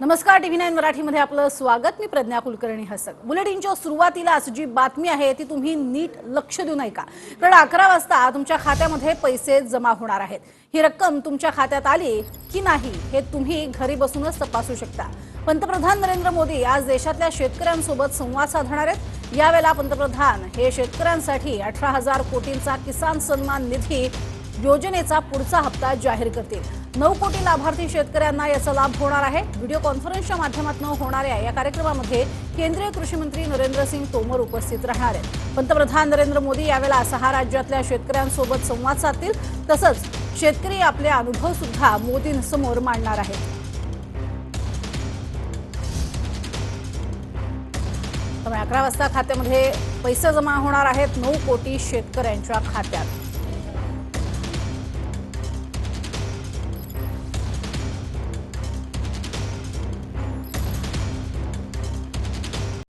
नमस्कार TV nine मराठीमध्ये आपलं स्वागत. मी प्रज्ञा कुलकर्णी हसक बुलेटिनच्या सुरुवातीलाच जी बातमी आहे ती तुम्ही नीट लक्ष देऊ नये का? कारण अकरा वाजता तुमच्या खात्यामध्ये पैसे जमा होणार आहेत. ही रक्कम तुमच्या खात्यात आली की नाही हे तुम्ही घरी बसूनच तपासू शकता. पंतप्रधान नरेंद्र मोदी आज देशातल्या शेतकऱ्यांसोबत संवाद साधणार आहेत. यावेळेला पंतप्रधान हे शेतकऱ्यांसाठी अठरा हजार कोटींचा किसान सन्मान निधी योजनेचा पुढचा हप्ता जाहीर करतील. नऊ कोटी लाभार्थी शेतकऱ्यांना याचा लाभ होणार आहे. व्हिडिओ कॉन्फरन्सच्या माध्यमातून होणाऱ्या या कार्यक्रमामध्ये केंद्रीय कृषी मंत्री नरेंद्र सिंग तोमर उपस्थित राहणार आहेत. पंतप्रधान नरेंद्र मोदी यावेळेला सहा राज्यातल्या शेतकऱ्यांसोबत संवाद साधतील. तसंच शेतकरी आपले अनुभव सुद्धा मोदींसमोर मांडणार आहेत. त्यामुळे अकरा वाजता खात्यामध्ये पैसे जमा होणार आहेत नऊ कोटी शेतकऱ्यांच्या खात्यात.